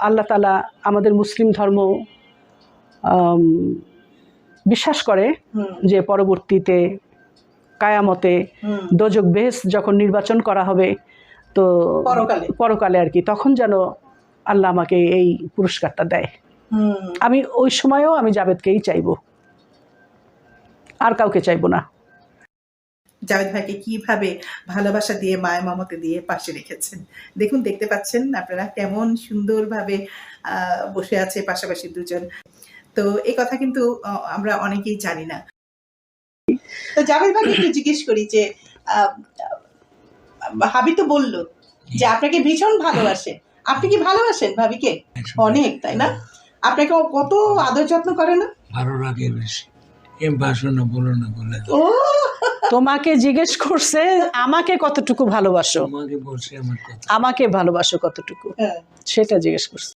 আল্লাহ তালা আমাদের মুসলিম ধর্ম বিশ্বাস করে যে পরবর্তীতে কায়ামতে দোজক বেহেস যখন নির্বাচন করা হবে তো পরকালে। পরকালে আর কি তখন যেন আল্লাহ আমাকে এই পুরস্কারটা দেয়। আমি ওই সময়ও আমি জাভেদকেই চাইব। আর কাউকে চাইব না। জাভেদ ভাইকে কীভাবে ভালোবাসা দিয়ে মায়া মমতা দিয়ে পাশে রেখেছেন? দেখুন দেখতে পাচ্ছেন আপনারা কেমন সুন্দরভাবে বসে আছে পাশাপাশি দুজন। তো এই কথা কিন্তু আমরা অনেকেই জানি না। তো জাভেদ ভাইকে একটু জিজ্ঞেস করি যে আহ, ভাবি তো বলল যে আপনাকে ভীষণ ভালোবাসে। আপনি কি ভালোবাসেন ভাবিকে? অনেক তাই না? আপনাকে কত আদর যত্ন করে না? ভালো লাগে বেশি। এম বাসো না বলো না বলে। ও তোমাকে জিজ্ঞেস করছে আমাকে কতটুকু ভালোবাসো? আমাকে বলছে আমার আমাকে ভালোবাসো কতটুকু? হ্যাঁ। সেটা জিজ্ঞেস করছে।